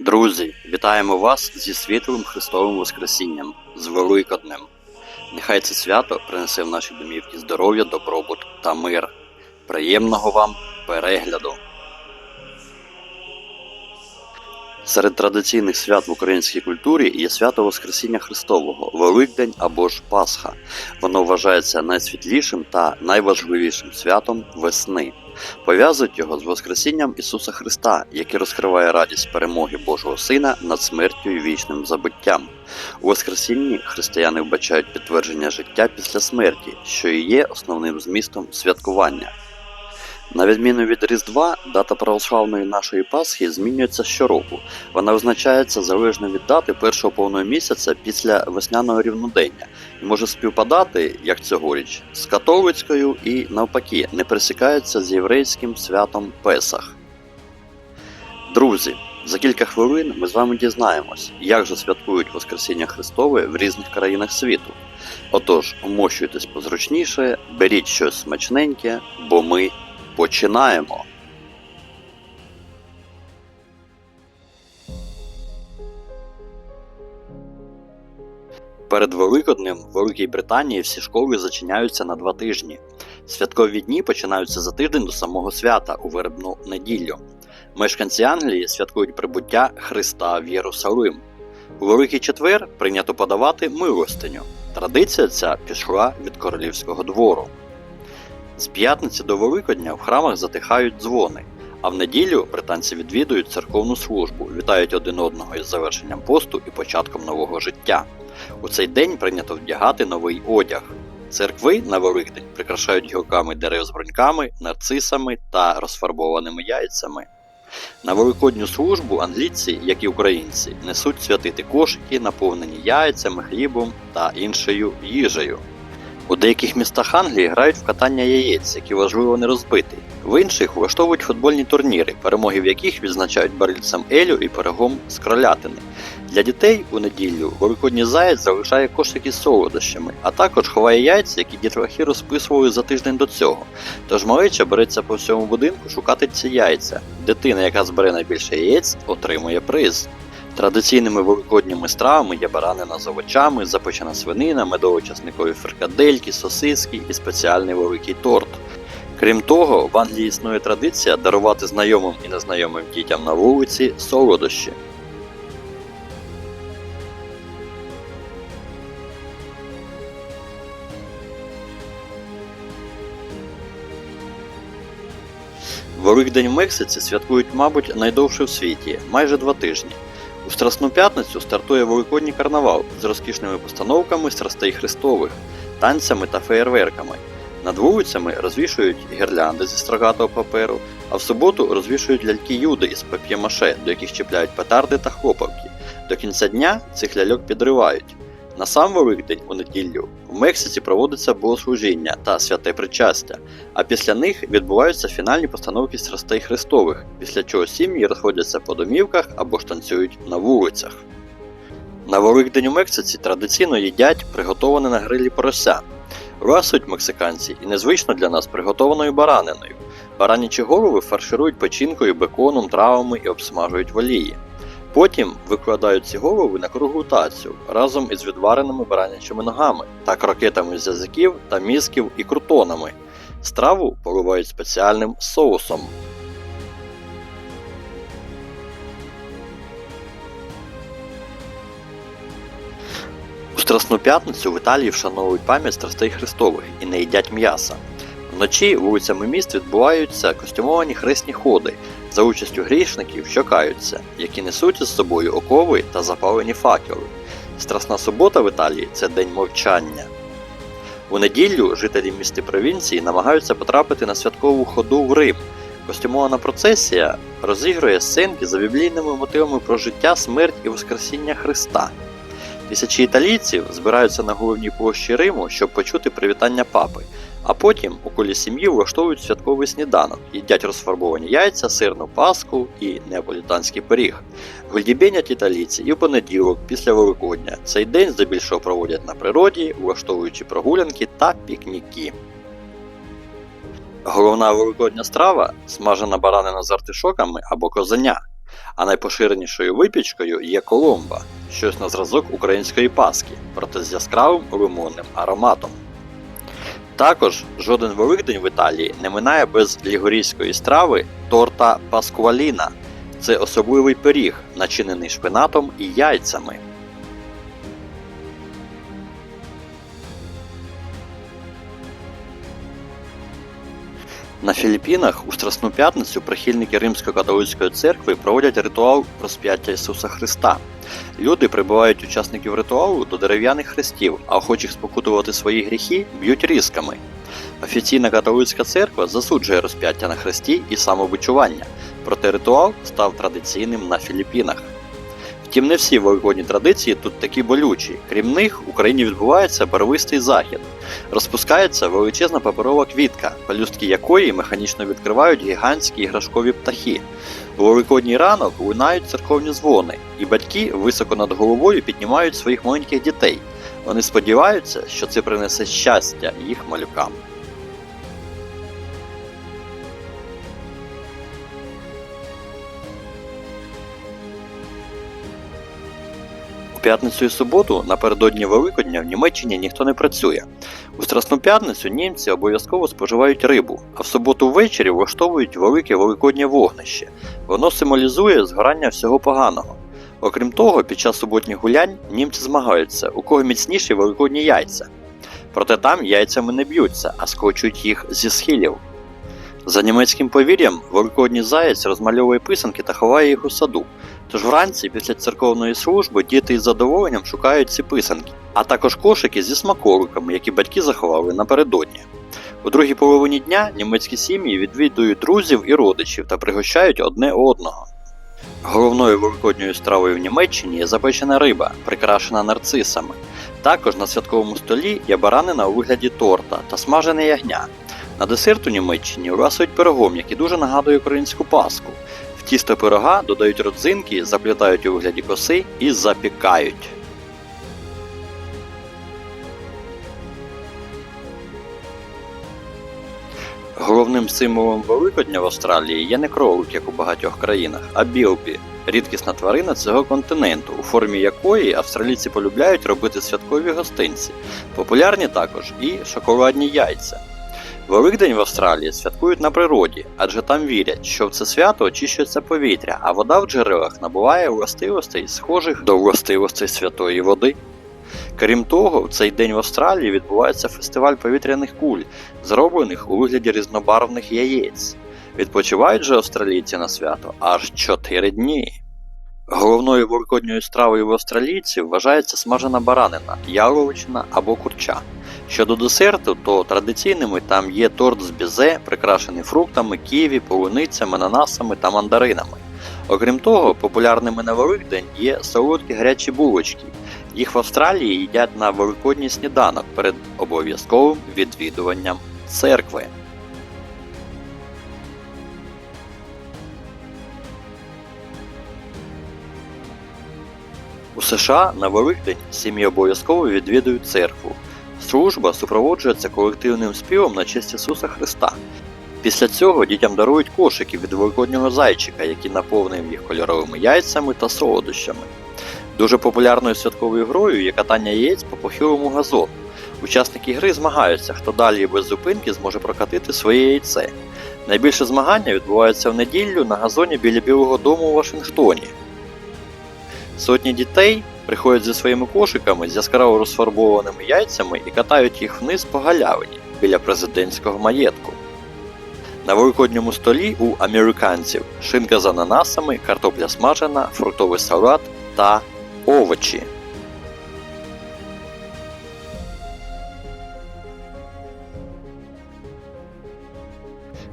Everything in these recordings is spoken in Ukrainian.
Друзі, вітаємо вас зі світлим Христовим Воскресінням, з Великоднем. Нехай це свято принесе в наші домівки здоров'я, добробут та мир. Приємного вам перегляду! Серед традиційних свят в українській культурі є свято Воскресіння Христового, Великдень або ж Пасха. Воно вважається найсвітлішим та найважливішим святом весни. Пов'язують його з Воскресінням Ісуса Христа, який розкриває радість перемоги Божого Сина над смертю і вічним забуттям. У Воскресінні християни вбачають підтвердження життя після смерті, що і є основним змістом святкування. На відміну від Різдва, дата православної нашої Пасхи змінюється щороку. Вона визначається залежно від дати першого повного місяця після весняного рівнодення і може співпадати, як цьогоріч, з католицькою і навпаки не пересікається з єврейським святом Песах. Друзі, за кілька хвилин ми з вами дізнаємось, як же святкують Воскресіння Христове в різних країнах світу. Отож, умощуйтесь позручніше, беріть щось смачненьке, бо ми починаємо. Перед Великоднем в Великій Британії всі школи зачиняються на два тижні. Святкові дні починаються за тиждень до самого свята у вербну неділю. Мешканці Англії святкують прибуття Христа в Єрусалим. У Великий четвер прийнято подавати милостиню. Традиція ця пішла від королівського двору. З п'ятниці до Великодня в храмах затихають дзвони, а в неділю британці відвідують церковну службу, вітають один одного із завершенням посту і початком нового життя. У цей день прийнято вдягати новий одяг. Церкви на Великдень прикрашають гілками дерев з бруньками, нарцисами та розфарбованими яйцями. На великодню службу англійці, як і українці, несуть святити кошики, наповнені яйцями, хлібом та іншою їжею. У деяких містах Англії грають в катання яєць, які важливо не розбити. В інших влаштовують футбольні турніри, перемоги в яких відзначають барильцем елю і пирогом з кролятини. Для дітей у неділю великодній заяць залишає кошики з солодощами, а також ховає яйця, які дітлахи розписували за тиждень до цього. Тож малеча береться по всьому будинку шукати ці яйця. Дитина, яка збере найбільше яєць, отримує приз. Традиційними великодніми стравами є баранина з овочами, запечена свинина, медово-часникові фрикадельки, сосиски і спеціальний великий торт. Крім того, в Англії існує традиція дарувати знайомим і незнайомим дітям на вулиці солодощі. Великдень в Мексиці святкують, мабуть, найдовше в світі майже два тижні. У Страсну п'ятницю стартує великодній карнавал з розкішними постановками страстей Христових, танцями та феєрверками. Над вулицями розвішують гірлянди зі строгатого паперу, а в суботу розвішують ляльки юди із пап'є-маше, до яких чіпляють петарди та хлопавки. До кінця дня цих ляльок підривають. На сам Великдень у неділю в Мексиці проводиться богослужіння та святе причастя, а після них відбуваються фінальні постановки страстей Христових, після чого сім'ї розходяться по домівках або ж танцюють на вулицях. На Великдень у Мексиці традиційно їдять приготоване на грилі порося. Ласують мексиканці і незвично для нас приготованою бараниною. Баранячі голови фарширують печінкою, беконом, травами і обсмажують в олії. Потім викладають ці голови на круглу тацю разом із відвареними баранячими ногами та крокетами з язиків та мізків і крутонами. Страву поливають спеціальним соусом. У Страсну п'ятницю в Італії вшановують пам'ять страстей Христових і не їдять м'яса. Вночі вулицями міст відбуваються костюмовані хресні ходи за участю грішників, що які несуть із собою окови та запалені факели. Страсна субота в Італії це день мовчання. У неділю жителі міст провінції намагаються потрапити на святкову ходу в Рим. Костюмована процесія розігрує сценки за біблійними мотивами про життя, смерть і Воскресіння Христа. Тисячі італійців збираються на головній площі Риму, щоб почути привітання папи, а потім у колі сім'ї влаштовують святковий сніданок, їдять розфарбовані яйця, сирну паску і неаполітанський пиріг. Гульдібенять італійці і в понеділок, після Великодня. Цей день здебільшого проводять на природі, влаштовуючи прогулянки та пікніки. Головна великодня страва смажена баранина з артишоками або козеня. А найпоширенішою випічкою є коломба, щось на зразок української паски, проте з яскравим лимонним ароматом. Також жоден Великдень в Італії не минає без лігорійської страви торта паскуаліна. Це особливий пиріг, начинений шпинатом і яйцями. На Філіппінах у Страсну п'ятницю прихильники Римсько-католицької церкви проводять ритуал розп'яття Ісуса Христа. Люди прибивають учасників ритуалу до дерев'яних хрестів, а охочих спокутувати свої гріхи б'ють різками. Офіційна католицька церква засуджує розп'яття на хресті і самобичування, проте ритуал став традиційним на Філіппінах. Втім, не всі великодні традиції тут такі болючі. Крім них, в Україні відбувається барвистий захід. Розпускається величезна паперова квітка, пелюстки якої механічно відкривають гігантські іграшкові птахи. У великодній ранок лунають церковні дзвони, і батьки високо над головою піднімають своїх маленьких дітей. Вони сподіваються, що це принесе щастя їх малюкам. П'ятницю і суботу напередодні Великодня в Німеччині ніхто не працює. У Страсну п'ятницю німці обов'язково споживають рибу, а в суботу ввечері влаштовують велике великоднє вогнище. Воно символізує згорання всього поганого. Окрім того, під час суботніх гулянь німці змагаються, у кого міцніші великодні яйця. Проте там яйцями не б'ються, а скочують їх зі схилів. За німецьким повір'ям, великодній заєць розмальовує писанки та ховає їх у саду. Тож вранці після церковної служби діти із задоволенням шукають ці писанки, а також кошики зі смаколиками, які батьки заховали напередодні. У другій половині дня німецькі сім'ї відвідують друзів і родичів та пригощають одне одного. Головною великодньою стравою в Німеччині є запечена риба, прикрашена нарцисами. Також на святковому столі є баранина у вигляді торта та смажене ягня. На десерт у Німеччині ласують пирогом, який дуже нагадує українську паску. Тісто пирога додають родзинки, заплітають у вигляді коси і запікають. Головним символом Великодня в Австралії є не кролик, як у багатьох країнах, а білпі рідкісна тварина цього континенту, у формі якої австралійці полюбляють робити святкові гостинці. Популярні також і шоколадні яйця. Великдень в Австралії святкують на природі, адже там вірять, що в це свято очищується повітря, а вода в джерелах набуває властивостей, схожих до властивостей святої води. Крім того, в цей день в Австралії відбувається фестиваль повітряних куль, зроблених у вигляді різнобарвних яєць. Відпочивають же австралійці на свято аж 4 дні. Головною великодньою стравою в австралійців вважається смажена баранина, яловичина або курча. Щодо десерту, то традиційними там є торт з бізе, прикрашений фруктами, ківі, полуницями, ананасами та мандаринами. Окрім того, популярними на Великдень є солодкі гарячі булочки. Їх в Австралії їдять на великодній сніданок перед обов'язковим відвідуванням церкви. У США на Великдень сім'ї обов'язково відвідують церкву. Служба супроводжується колективним співом на честь Ісуса Христа. Після цього дітям дарують кошики від великоднього зайчика, який наповнив їх кольоровими яйцями та солодощами. Дуже популярною святковою грою є катання яєць по похилому газону. Учасники гри змагаються, хто далі без зупинки зможе прокатити своє яйце. Найбільше змагання відбувається в неділю на газоні біля Білого Дому у Вашингтоні. Сотні дітей приходять зі своїми кошиками з яскраво розфарбованими яйцями і катають їх вниз по галявині біля президентського маєтку. На великодньому столі у американців шинка з ананасами, картопля смажена, фруктовий салат та овочі.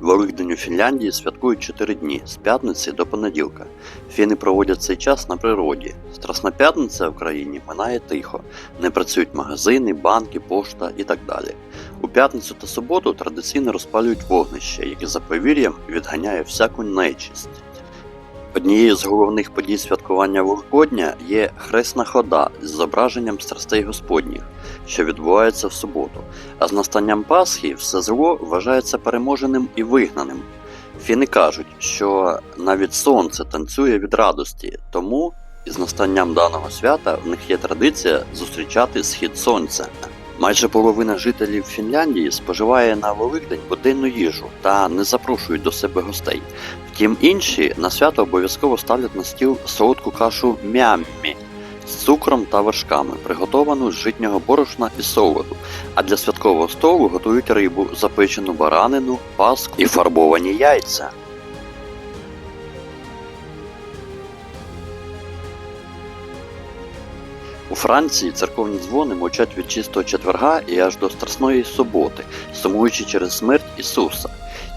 Великдень у Фінляндії святкують 4 дні з п'ятниці до понеділка. Фіни проводять цей час на природі. Страсна п'ятниця в країні минає тихо, не працюють магазини, банки, пошта і так далі. У п'ятницю та суботу традиційно розпалюють вогнище, яке за повір'ям відганяє всяку нечисть. Однією з головних подій святкування Великодня є хресна хода з зображенням страстей Господніх, що відбувається в суботу, а з настанням Пасхи все зло вважається переможеним і вигнаним. Фіни кажуть, що навіть сонце танцює від радості, тому із настанням даного свята в них є традиція зустрічати схід сонця. Майже половина жителів Фінляндії споживає на Великдень буденну їжу та не запрошують до себе гостей. Втім, інші на свято обов'язково ставлять на стіл солодку кашу мяммі з цукром та вершками, приготовану з житнього борошна і солоду. А для святкового столу готують рибу, запечену баранину, паску і фарбовані яйця. У Франції церковні дзвони мовчать від чистого четверга і аж до Страсної суботи, сумуючи через смерть Ісуса.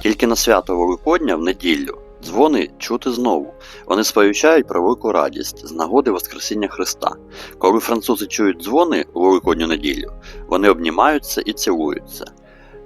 Тільки на свято Великодня в неділю дзвони чути знову. Вони сповіщають про велику радість з нагоди Воскресіння Христа. Коли французи чують дзвони у Великодню неділю, вони обнімаються і цілуються.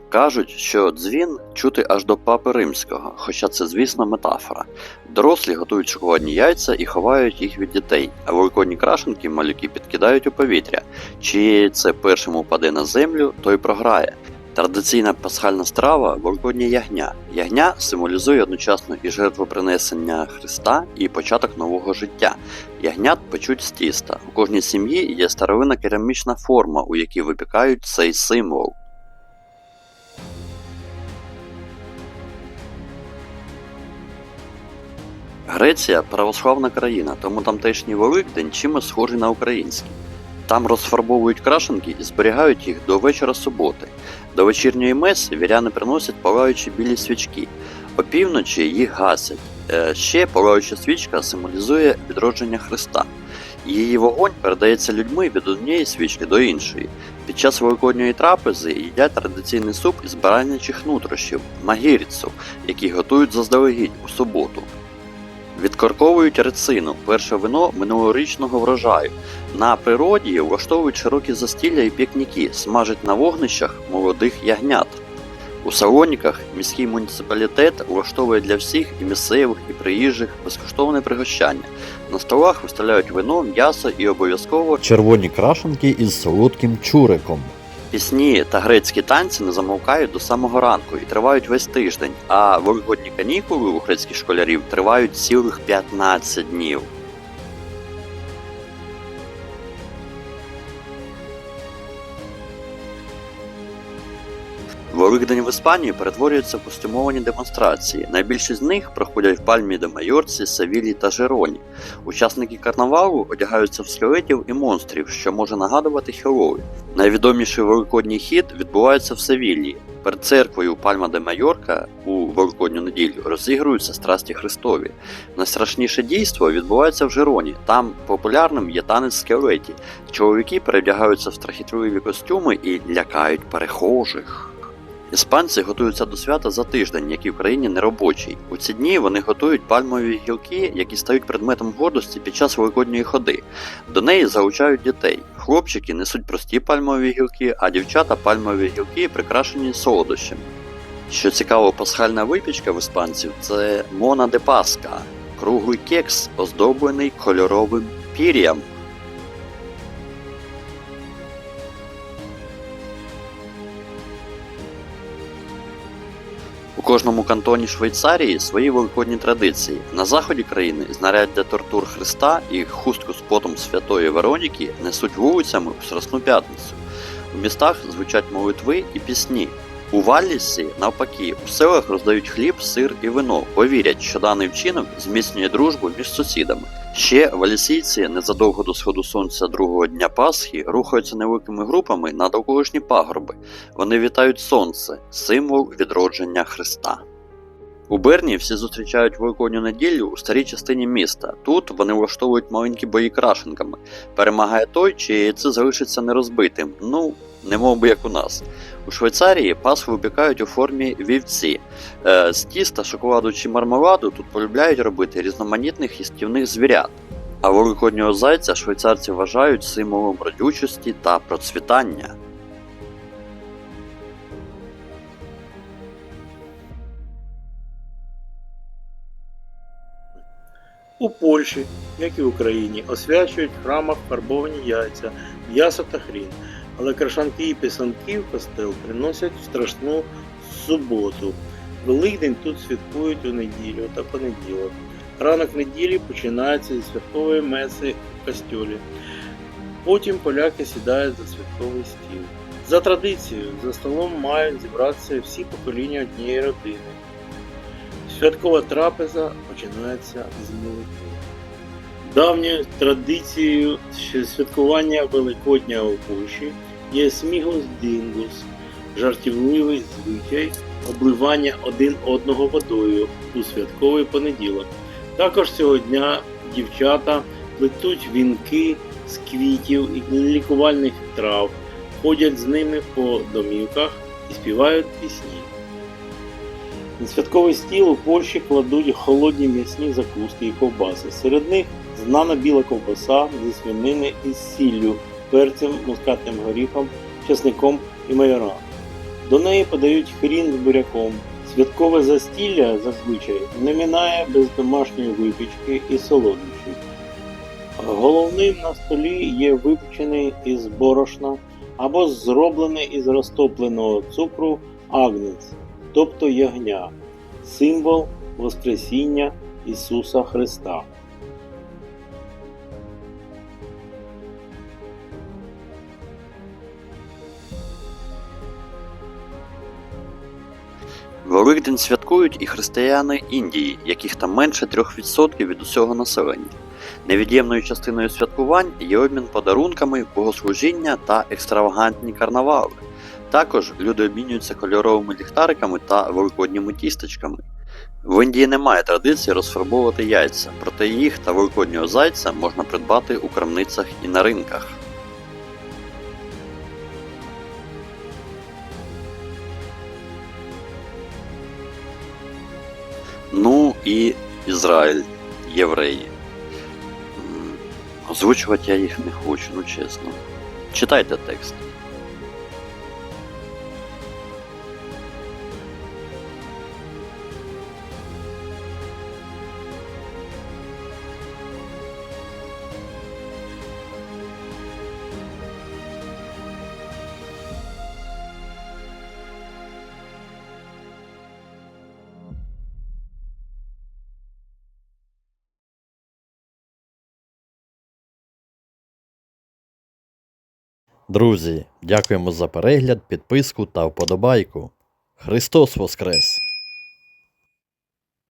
Кажуть, що дзвін чути аж до папи римського, хоча це, звісно, метафора. Дорослі готують шоколадні яйця і ховають їх від дітей, а великодні крашенки малюки підкидають у повітря. Чи це першим упаде на землю, той програє. Традиційна пасхальна страва великодня ягня. Ягня символізує одночасно і жертвопринесення Христа, і початок нового життя. Ягнят печуть з тіста. У кожній сім'ї є старовинна керамічна форма, у якій випікають цей символ. Греція православна країна, тому тамтешній Великдень чимось схожий на український. Там розфарбовують крашенки і зберігають їх до вечора суботи. До вечірньої меси віряни приносять палаючі білі свічки. Опівночі їх гасять. Е, Ще палаюча свічка символізує відродження Христа. Її вогонь передається людьми від однієї свічки до іншої. Під час великодньої трапези їдять традиційний суп із баранячих нутрощів магіріцу, який готують заздалегідь у суботу. Відкорковують рецину, перше вино минулорічного врожаю. На природі влаштовують широкі застілля і пікніки, смажать на вогнищах молодих ягнят. У Салоніках міський муніципалітет влаштовує для всіх і місцевих, і приїжджих безкоштовне пригощання. На столах виставляють вино, м'ясо і обов'язково червоні крашенки із солодким чуриком. Пісні та грецькі танці не замовкають до самого ранку і тривають весь тиждень, а великодні канікули у грецьких школярів тривають цілих 15 днів. Великдень в Іспанії перетворюється в костюмовані демонстрації. Найбільші з них проходять в Пальмі де Майорці, Севілі та Жероні. Учасники карнавалу одягаються в скелетів і монстрів, що може нагадувати Хеллоуін. Найвідоміший великодній хід відбувається в Севілії. Перед церквою Пальма де Майорка у Великодню неділю розігруються страсті Христові. Найстрашніше дійство відбувається в Жероні. Там популярним є танець скелеті. Чоловіки перевдягаються в страхітливі костюми і лякають перехожих. Іспанці готуються до свята за тиждень, який в країні неробочий. У ці дні вони готують пальмові гілки, які стають предметом гордості під час великодньої ходи. До неї залучають дітей. Хлопчики несуть прості пальмові гілки, а дівчата пальмові гілки прикрашені солодощами. Що цікаво, пасхальна випічка в іспанців це мона де паска, круглий кекс, оздоблений кольоровим пір'ям. Кожному кантоні Швейцарії свої великодні традиції. На заході країни знаряддя тортур Христа і хустку з потом Святої Вероніки несуть вулицями у Страсну п'ятницю. У містах звучать молитви і пісні. У Валлісі, навпаки, у селах роздають хліб, сир і вино, бо вірять, що даний вчинок зміцнює дружбу між сусідами. Ще валісійці незадовго до сходу сонця другого дня Пасхи рухаються невеликими групами на довколишні пагорби. Вони вітають сонце, символ відродження Христа. У Берні всі зустрічають Великодню неділю у старій частині міста. Тут вони влаштовують маленькі бої крашенками. Перемагає той, чиє яйце залишиться нерозбитим. Ну, не мов би як у нас. У Швейцарії Пасху випікають у формі вівці. Е, з тіста, шоколаду чи мармеладу тут полюбляють робити різноманітних їстівних звірят. А великоднього зайця швейцарці вважають символом родючості та процвітання. У Польщі, як і в Україні, освячують в храмах фарбовані яйця, м'ясо та хрін, але крашанки і писанки в костел приносять в страшну суботу. Великдень тут святкують у неділю та понеділок. Ранок неділі починається зі святкової меси в костьолі. Потім поляки сідають за святковий стіл. За традицією, за столом мають зібратися всі покоління однієї родини. Святкова трапеза починається з молитви. Давньою традицією святкування Великодня у Польщі є сміглус дінгус, жартівливий звичай обливання один одного водою у святковий понеділок. Також цього дня дівчата плетуть вінки з квітів і лікувальних трав, ходять з ними по домівках і співають пісні. На святковий стіл у Польщі кладуть холодні м'ясні закуски і ковбаси. Серед них знана біла ковбаса зі свинини із сіллю, перцем, мускатним горіхом, чесником і майором. До неї подають хрін з буряком. Святкове застілля зазвичай не минає без домашньої випічки і солодощів. Головним на столі є випечений із борошна або зроблений із розтопленого цукру агнець, тобто ягня, символ Воскресіння Ісуса Христа. Великдень святкують і християни Індії, яких там менше 3% від усього населення. Невід'ємною частиною святкувань є обмін подарунками, богослужіння та екстравагантні карнавали. Також люди обмінюються кольоровими ліхтариками та великодніми тістечками. В Індії немає традиції розфарбовувати яйця, проте їх та великоднього зайця можна придбати у крамницях і на ринках. І Ізраїль, євреї. Озвучувати я їх не хочу, ну чесно. Читайте текст. Друзі, дякуємо за перегляд, підписку та вподобайку. Христос Воскрес!